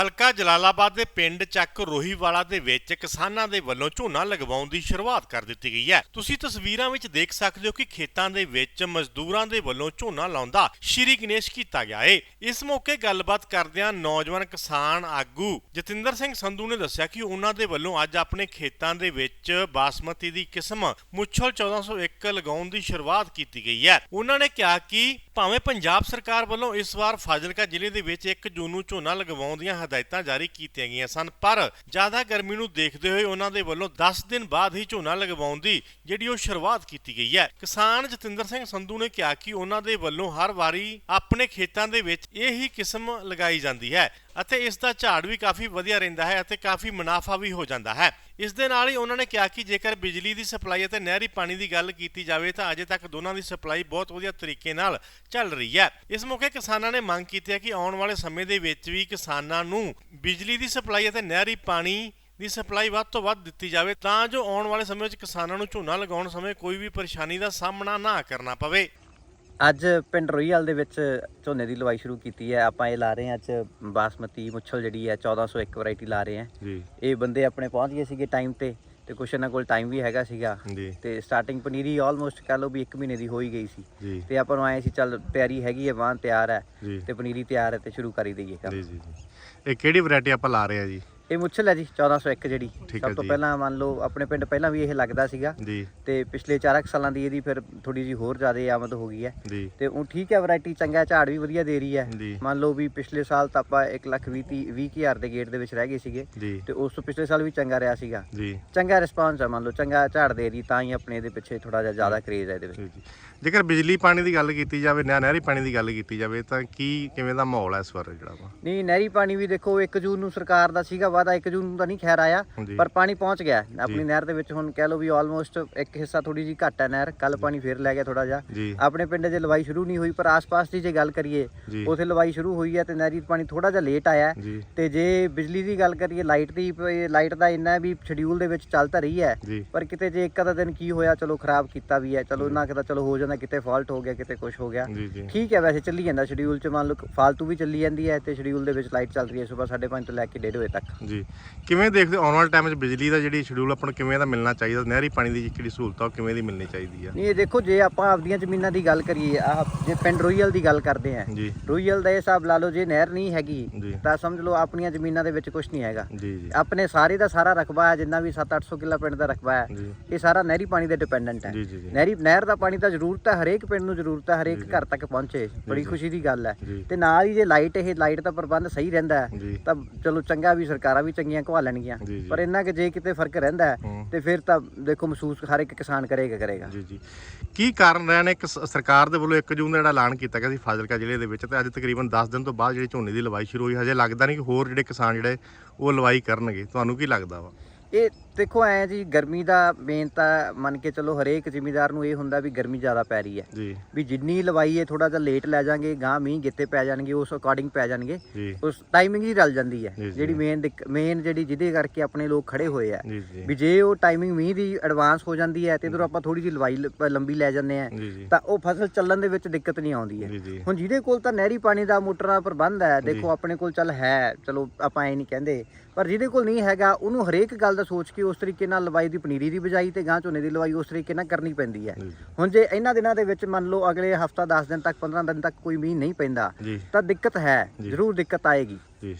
ਹਲਕਾ ਜਲਾਲਾਬਾਦ ਦੇ ਪਿੰਡ ਚੱਕ ਰੋਹੀਵਾਲਾ ਦੇ ਵਿੱਚ ਕਿਸਾਨਾਂ ਦੇ ਵੱਲੋਂ ਝੋਨਾ ਲਗਵਾਉਣ ਦੀ ਸ਼ੁਰੂਆਤ ਕਰ ਦਿੱਤੀ ਗਈ ਹੈ। ਤੁਸੀਂ ਤਸਵੀਰਾਂ ਵਿੱਚ ਦੇਖ ਸਕਦੇ ਹੋ ਕਿ ਖੇਤਾਂ ਦੇ ਵਿੱਚ ਮਜ਼ਦੂਰਾਂ ਦੇ ਵੱਲੋਂ ਝੋਨਾ ਲਾਉਂਦਾ ਸ਼੍ਰੀ ਗਣੇਸ਼ ਕੀਤਾ ਗਿਆ ਹੈ ਇਸ ਮੌਕੇ ਗੱਲਬਾਤ ਕਰਦਿਆਂ ਨੌਜਵਾਨ ਕਿਸਾਨ ਆਗੂ ਜਤਿੰਦਰ ਸਿੰਘ ਸੰਧੂ ਨੇ ਦੱਸਿਆ ਕਿ ਉਹਨਾਂ ਦੇ ਵੱਲੋਂ ਅੱਜ ਆਪਣੇ ਖੇਤਾਂ ਦੇ ਵਿੱਚ ਬਾਸਮਤੀ ਦੀ ਕਿਸਮ ਮੁੱਛਲ 1401 ਲਗਾਉਣ ਦੀ ਸ਼ੁਰੂਆਤ ਕੀਤੀ ਗਈ ਹੈ। ਉਹਨਾਂ ਨੇ ਕਿਹਾ ਕਿ ਭਾਵੇਂ ਪੰਜਾਬ ਸਰਕਾਰ ਵੱਲੋਂ ਇਸ ਵਾਰ ਫਾਜ਼ਿਲਕਾ ਜ਼ਿਲ੍ਹੇ ਦੇ ਵਿੱਚ 1 ਜੂਨ ਨੂੰ ਝੋਨਾ ਲਗਵਾਉਣ ਦੀਆਂ ਹਦਾਇਤਾਂ ਜਾਰੀ ਕੀਤੀਆਂ ਗਈਆਂ ਸਨ, ਪਰ ਜ਼ਿਆਦਾ ਗਰਮੀ ਨੂੰ ਦੇਖਦੇ ਹੋਏ ਉਹਨਾਂ ਦੇ ਵੱਲੋਂ 10 ਦਿਨ ਬਾਅਦ ਹੀ ਝੋਨਾ ਲਗਵਾਉਣ ਦੀ ਜਿਹੜੀ ਉਹ ਸ਼ੁਰੂਆਤ ਕੀਤੀ ਗਈ ਹੈ। ਕਿਸਾਨ ਜਤਿੰਦਰ ਸਿੰਘ ਸੰਧੂ ਨੇ ਕਿਹਾ ਕਿ ਉਹਨਾਂ ਦੇ ਵੱਲੋਂ ਹਰ ਵਾਰੀ ਆਪਣੇ ਖੇਤਾਂ ਦੇ ਵਿੱਚ ਇਹ ਹੀ ਕਿਸਮ ਲਗਾਈ ਜਾਂਦੀ ਹੈ। ਅਤੇ ਇਸ ਦਾ ਝਾੜ ਵੀ ਕਾਫੀ ਵਧੀਆ ਰਹਿੰਦਾ ਹੈ ਅਤੇ ਕਾਫੀ ਮੁਨਾਫਾ ਵੀ ਹੋ ਜਾਂਦਾ ਹੈ। ਇਸ ਦੇ ਨਾਲ ਹੀ ਉਹਨਾਂ ਨੇ ਕਿਹਾ ਕਿ ਜੇਕਰ ਬਿਜਲੀ ਦੀ ਸਪਲਾਈ ਅਤੇ ਨਹਿਰੀ ਪਾਣੀ ਦੀ ਗੱਲ ਕੀਤੀ ਜਾਵੇ ਤਾਂ ਅਜੇ ਤੱਕ ਦੋਨਾਂ ਦੀ ਸਪਲਾਈ ਬਹੁਤ ਵਧੀਆ ਤਰੀਕੇ ਨਾਲ ਚੱਲ ਰਹੀ ਹੈ। ਇਸ ਮੌਕੇ ਕਿਸਾਨਾਂ ਨੇ ਮੰਗ ਕੀਤੀ ਹੈ ਕਿ ਆਉਣ ਵਾਲੇ ਸਮੇਂ ਦੇ ਵਿੱਚ ਵੀ ਕਿਸਾਨਾਂ ਨੂੰ ਬਿਜਲੀ ਦੀ ਸਪਲਾਈ ਅਤੇ ਨਹਿਰੀ ਪਾਣੀ ਦੀ ਸਪਲਾਈ ਵੱਧ ਤੋਂ ਵੱਧ ਦਿੱਤੀ ਜਾਵੇ ਤਾਂ ਜੋ ਆਉਣ ਵਾਲੇ ਸਮੇਂ ਵਿੱਚ ਕਿਸਾਨਾਂ ਨੂੰ ਝੋਨਾ ਲਗਾਉਣ ਸਮੇਂ ਕੋਈ ਵੀ ਪਰੇਸ਼ਾਨੀ ਦਾ ਸਾਹਮਣਾ ਨਾ ਕਰਨਾ ਪਵੇ। ਅੱਜ ਪਿੰਡ ਰੋਈਵਾਲ ਦੇ ਵਿੱਚ ਝੋਨੇ ਦੀ ਲਵਾਈ ਸ਼ੁਰੂ ਕੀਤੀ ਹੈ। ਆਪਾਂ ਇਹ ਲਾ ਰਹੇ ਹਾਂ ਅੱਜ ਬਾਸਮਤੀ ਮੁੱਛਲ ਜਿਹੜੀ ਹੈ 1401 ਵੈਰਾਈਟੀ ਲਾ ਰਹੇ ਹਾਂ। ਜੀ। ਇਹ ਬੰਦੇ ਆਪਣੇ ਪਹੁੰਚ ਗਏ ਸੀਗੇ ਟਾਈਮ ਤੇ ਤੇ ਕੁਛ ਇਹਨਾਂ ਕੋਲ ਟਾਈਮ ਵੀ ਹੈਗਾ ਸੀਗਾ। ਤੇ ਸਟਾਰਟਿੰਗ ਪਨੀਰੀ ਆਲਮੋਸਟ ਕਹ ਲਓ ਵੀ 1 ਮਹੀਨੇ ਦੀ ਹੋ ਹੀ ਗਈ ਸੀ। ਤੇ ਆਪਾਂ ਨੂੰ ਆਏ ਸੀ ਚੱਲ ਤਿਆਰੀ ਹੈਗੀ ਹੈ ਵਾਹਨ ਤਿਆਰ ਹੈ ਤੇ ਪਨੀਰੀ ਤਿਆਰ ਹੈ ਤੇ ਸ਼ੁਰੂ ਕਰੀ ਦਈਏ ਕੰਮ। ਜੀ ਜੀ ਇਹ ਕਿਹੜੀ ਵੈਰਾਈਟੀ ਆਪਾਂ ਲਾ ਰਹੇ ਆ ਜੀ? ਇਹ ਮੁੱਛਲ ਹੈ ਜੀ 1401 ਜਿਹੜੀ। ਠੀਕ ਹੈ ਸਭ ਤੋਂ ਜੀ। ਪਹਿਲਾਂ ਮੰਨ ਲਓ ਆਪਣੇ ਪਿੰਡ ਪਹਿਲਾਂ ਵੀ ਇਹ ਲੱਗਦਾ ਸੀਗਾ। ਜੀ। ਤੇ ਪਿਛਲੇ 4 ਸਾਲਾਂ ਦੀ ਇਹਦੀ ਫਿਰ ਥੋੜੀ ਜੀ ਹੋਰ ਜ਼ਿਆਦਾ ਆਮਦ ਹੋ ਗਈ ਹੈ। ਜੀ। ਤੇ ਉਹ ਠੀਕ ਹੈ ਵੈਰਾਈਟੀ ਚੰਗਾ ਝਾੜ ਵੀ ਵਧੀਆ ਦੇ ਰਹੀ ਹੈ। ਮੰਨ ਲਓ ਵੀ ਪਿਛਲੇ ਸਾਲ ਤਾਂ ਆਪਾਂ 1 ਲੱਖ 20 ਤੀਹ- ਵੀਹ ਕੁ ਹਜ਼ਾਰ ਦੇ ਗੇਟ ਦੇ ਵਿੱਚ ਰਹਿ ਗਏ ਸੀਗੇ। ਜੀ। ਤੇ ਉਸ ਤੋਂ ਪਿਛਲੇ ਸਾਲ ਵੀ ਚੰਗਾ ਰਿਹਾ ਸੀਗਾ। ਜੀ। ਚੰਗਾ ਰਿਸਪਾਂਸ ਹੈ ਮੰਨ ਲਓ ਚੰਗਾ ਝਾੜ ਦੇ ਰਹੀ ਤਾਂ ਹੀ ਆਪਣੇ ਇਹਦੇ ਪਿੱਛੇ ਥੋੜਾ ਜਿਹਾ ਜ਼ਿਆਦਾ ਕਰੇਜ਼ ਹੈ ਇਹਦੇ ਵਿੱਚ। ਜੀ। ਜੀ ਜੇਕਰ ਬਿਜਲੀ ਪਾਣੀ ਦੀ ਗੱਲ ਕੀਤੀ ਜਾਵੇ ਨਹਿ- ਨਹਿਰੀ ਪਾਣੀ ਦੀ ਗੱਲ ਕੀਤੀ ਜਾਵੇ ਤਾਂ ਕੀ ਕਿਵੇਂ ਦਾ ਮਾਹੌਲ ਹੈ ਇਸ ਵਾਰ ਜਿਹੜਾ ਵਾ? ਨਹੀਂ ਨਹਿਰੀ ਪਾਣੀ ਵੀ ਦੇਖੋ 1 ਜੂਨ ਨੂੰ ਸਰਕਾਰ ਦਾ ਸੀਗਾ ਵਾਦਾ 1 ਜੂਨ ਨੂੰ ਤਾਂ ਨਹੀਂ ਖੈਰ ਆਇਆ ਪਰ ਪਾਣੀ ਪਹੁੰਚ ਗਿਆ। ਆਪਣੀ। ਨਹਿਰ ਦੇ ਵਿੱਚ ਹੁਣ ਕਹਿ ਲਓ ਵੀ ਆਲਮੋਸਟ ਇੱਕ ਹਿੱਸਾ ਥੋੜੀ ਜੀ ਘੱਟ ਹੈ ਨਹਿਰ ਕੱਲ ਪਾਣੀ ਫੇਰ ਲੈ ਗਿਆ ਥੋੜਾ ਜਿਹਾ। ਆਪਣੇ ਪਿੰਡ 'ਚ ਲਵਾਈ ਸ਼ੁਰੂ ਨਹੀਂ ਹੋਈ ਪਰ ਆਸ-ਪਾਸ ਦੀ ਜੇ ਗੱਲ ਕਰੀਏ ਉਥੇ ਲਵਾਈ ਸ਼ੁਰੂ ਹੋਈ ਹੈ ਤੇ ਨਹਿਰੀ ਪਾਣੀ ਥੋੜਾ ਜਿਹਾ ਲੇਟ ਆਇਆ। ਤੇ ਜੇ ਬਿਜਲੀ ਦੀ ਗੱਲ ਕਰੀਏ ਲਾਈਟ ਦੀ ਲਾਈਟ ਦਾ ਇੰਨਾ ਵੀ ਸ਼ਡਿਊਲ ਦੇ ਵਿੱਚ ਚੱਲ ਤਾਂ ਰਹੀ ਹੈ ਪਰ ਕਿਤੇ ਜੇ ਇੱਕ ਅੱਧਾ ਦਿਨ ਕੀ ਹੋਇਆ ਚਲੋ ਖਰਾਬ ਕੀਤਾ ਵੀ ਹੈ ਚਲੋ ਨਾ ਕਿਤਾ ਚਲੋ ਹੋ ਜਾਂਦਾ ਕਿਤੇ ਫਾਲਟ ਹੋ ਗਿਆ ਕਿਤੇ ਕੁਝ ਹੋ ਗਿਆ। ਠੀਕ ਹੈ ਵੈਸੇ ਚੱਲੀ ਜਾਂਦਾ ਸ਼ਡਿਊਲ 'ਚ ਮੰਨ ਲਓ ਫਾਲਤੂ ਵੀ ਚੱਲੀ ਜਾਂਦੀ ਹੈ ਤੇ ਸ਼ਡਿਊਲ ਦੇ ਵਿੱਚ ਲਾਈਟ ਚੱਲ ਰਹੀ ਹੈ ਸਵੇਰ 5:30 ਤੋਂ ਲੈ ਕੇ 1:30 ਵਜੇ ਤੱਕ। ਜੀ। ਕਿਵੇਂ ਦੇਖਦੇ ਆਉਣ ਵਾਲੇ ਟਾਈਮ 'ਚ ਬਿਜਲੀ ਦਾ ਜਿਹੜੀ ਸ਼ਡਿਊਲ ਆਪਾਂ ਨੂੰ ਕਿਵੇਂ ਦਾ ਮਿਲਣਾ ਚਾਹੀਦਾ? ਨਹਿਰੀ ਪਾਣੀ ਦੀ ਜਿਹੜੀ ਸਹੂਲਤ ਆ ਉਹ ਕਿਵੇਂ ਦੀ ਮਿਲਣੀ ਚਾਹੀਦੀ ਆ? ਨਹੀਂ ਇਹ ਦੇਖੋ ਜੇ ਆਪਾਂ ਆਪਦੀਆਂ ਜ਼ਮੀਨਾਂ ਦੀ ਗੱਲ ਕਰੀਏ ਆਹ ਜੇ ਪਿੰਡ ਰੋਈਅਲ ਦੀ ਗੱਲ ਕਰਦੇ ਹਾਂ ਜੀ। ਰੋਈਅਲ ਦਾ ਇਹ ਹਿਸਾਬ ਲਾ ਲਓ ਜੇ ਨਹਿਰ ਨਹੀਂ ਹੈਗੀ ਜੀ। ਤਾਂ ਸਮਝ ਲਓ ਆਪਣੀਆਂ ਜ਼ਮੀਨਾਂ ਦੇ ਵਿੱਚ ਕੁਝ ਨਹੀਂ ਹੈਗਾ। ਜੀ ਜੀ। ਆਪਣੇ ਸਾਰੇ ਦਾ ਸਾਰਾ ਰਕਬਾ ਹੈ ਜਿੰਨਾ ਵੀ 7-800 ਕਿੱਲਾ ਪਿੰਡ ਦਾ ਰਕਬਾ ਹੈ ਜੀ। ਇਹ ਸਾਰਾ ਨਹਿਰੀ ਪਾਣੀ ਤੇ ਡਿਪੈਂਡੈਂਟ ਹੈ। ਜੀ ਜੀ ਜੀ। ਨਹਿਰੀ ਨਹਿਰ ਦਾ ਪਾਣੀ ਤਾਂ ਜ਼ਰੂਰਤ ਹੈ ਹਰੇਕ ਪਿੰਡ ਨੂੰ ਜ਼ਰੂਰਤ ਹੈ ਹਰੇਕ। ਘਰ ਤੱਕ ਪਹੁੰਚੇ ਬੜੀ। ਖੁਸ਼ੀ ਦੀ ਗੱਲ ਹੈ। ਜੀ। ਤੇ ਨਾਲ ਹੀ ਜੇ ਲਾਈਟ ਇਹ ਲਾਈਟ ਦਾ ਪ੍ਰਬੰਧ ਸਹੀ ਰਹਿੰਦਾ ਹੈ ਜੀ। ਤਾਂ ਚਲੋ ਚੰਗਾ ਵੀ ਸਰਕਾਰਾਂ ਵੀ ਚੰਗੀਆਂ ਘਵਾ ਲੈਣਗੀਆਂ। ਜੀ, ਜੀ। ਪਰ ਇੰਨਾ ਕਿ ਜੇ ਕਿਤੇ ਫ਼ਰਕ ਰਹਿੰਦਾ ਹੈ ਹੂੰ। ਤੇ ਫਿਰ ਤਾਂ ਦੇਖੋ ਮਹਿਸੂਸ ਹਰ ਇੱਕ ਕਿਸਾਨ ਕਰੇਗਾ ਕਰੇਗਾ। ਜੀ ਜੀ। ਕੀ ਕਾਰਨ ਰਹੇ ਨੇ ਕਿ ਸ- ਸਰਕਾਰ ਦੇ ਵੱਲੋਂ 1 ਜੂਨ ਦਾ ਜਿਹੜਾ ਐਲਾਨ ਕੀਤਾ ਗਿਆ ਸੀ ਫਾਜ਼ਿਲਕਾ ਜ਼ਿਲ੍ਹੇ ਦੇ ਵਿੱਚ ਤੇ ਅੱਜ ਤਕਰੀਬਨ 10 ਦਿਨ ਤੋਂ ਬਾਅਦ ਜਿਹੜੀ ਝੋਨੇ ਦੀ ਲਵਾਈ ਸ਼ੁਰੂ ਹੋਈ ਹਜੇ ਲੱਗਦਾ ਨਹੀਂ ਕਿ ਹੋਰ ਜਿਹੜੇ ਕਿਸਾਨ ਜਿਹੜੇ ਉਹ ਲਵਾਈ ਕਰਨਗੇ। ਤੁਹਾਨੂੰ ਕੀ ਲੱਗਦਾ ਵਾ? ਇਹ ਦੇਖੋ ਐ ਜੀ ਗਰਮੀ ਦਾ ਮੇਨ ਤਾਂ ਮੰਨ ਕੇ ਚੱਲੋ ਹਰੇਕ ਜ਼ਿਮੀਦਾਰ ਨੂੰ ਇਹ ਹੁੰਦਾ ਵੀ ਗਰਮੀ ਜ਼ਿਆਦਾ ਪੈ ਰਹੀ ਹੈ। ਜੀ। ਵੀ ਜਿੰਨੀ ਲਵਾਈ ਹੈ ਥੋੜਾ ਜਿਹਾ ਲੇਟ ਲੈ ਜਾਾਂਗੇ ਗਾਂ ਮੀਂਹ ਗਿੱਤੇ ਪੈ ਜਾਣਗੇ ਉਸ ਅਕੋਰਡਿੰਗ ਪੈ ਜਾਣਗੇ ਉਸ ਟਾਈਮਿੰਗ ਹੀ ਰਲ ਜਾਂਦੀ ਹੈ। ਜਿਹੜੀ ਮੇਨ ਮੇਨ ਜਿਹੜੀ ਜਿਹਦੇ ਕਰਕੇ ਆਪਣੇ ਲੋਕ ਖੜੇ ਹੋਏ ਆ। ਵੀ ਜੇ ਉਹ ਟਾਈਮਿੰਗ ਮੀਂਹ ਦੀ ਐਡਵਾਂਸ ਹੋ ਜਾਂਦੀ ਹੈ ਤੇ ਇਧਰੋਂ ਆਪਾਂ ਥੋੜੀ ਜਿਹੀ ਲਵਾਈ ਲੰਬੀ ਲੈ ਜਾਂਦੇ ਆ ਤਾਂ ਉਹ ਫਸਲ ਚੱਲਣ ਦੇ ਵਿੱਚ ਦਿੱਕਤ ਨਹੀਂ ਆਉਂਦੀ ਹੈ। ਹੁਣ ਜਿਹਦੇ ਕੋਲ ਤਾਂ ਨਹਿਰੀ ਪਾਣੀ ਦਾ ਮੋਟਰਾਂ ਦਾ ਪ੍ਰਬੰਧ ਹੈ ਦੇਖੋ। ਆਪਣੇ ਕੋਲ ਚੱਲ ਹੈ ਚਲੋ ਆਪਾਂ ਐ ਨਹੀਂ ਕਹਿੰਦੇ ਪਰ ਜਿਹਦੇ ਕੋਲ ਨਹੀਂ ਹੈਗਾ ਉਹਨੂੰ ਹਰੇਕ ਗੱਲ ਦਾ ਸੋਚ ਕੇ ਉਸ ਤਰੀਕੇ ਨਾਲ ਲਵਾਈ ਦੀ ਪਨੀਰੀ ਦੀ ਬਜਾਈ ਤੇ ਗਾਂ ਝੋਨੇ ਦੀ ਲਵਾਈ ਉਸ ਤਰੀਕੇ ਨਾਲ ਕਰਨੀ ਪੈਂਦੀ ਹੈ। ਹੁਣ ਜੇ ਇਹਨਾਂ ਦਿਨਾਂ ਦੇ ਵਿੱਚ ਮੰਨ ਲਓ ਅਗਲੇ ਹਫਤਾ 10 ਦਿਨ ਤੱਕ 15 ਦਿਨ ਤੱਕ ਕੋਈ ਮੀਂਹ ਨਹੀਂ ਪੈਂਦਾ ਤਾਂ ਦਿੱਕਤ ਹੈ। ਜ਼ਰੂਰ ਦਿੱਕਤ ਆਏਗੀ। ਜੀ।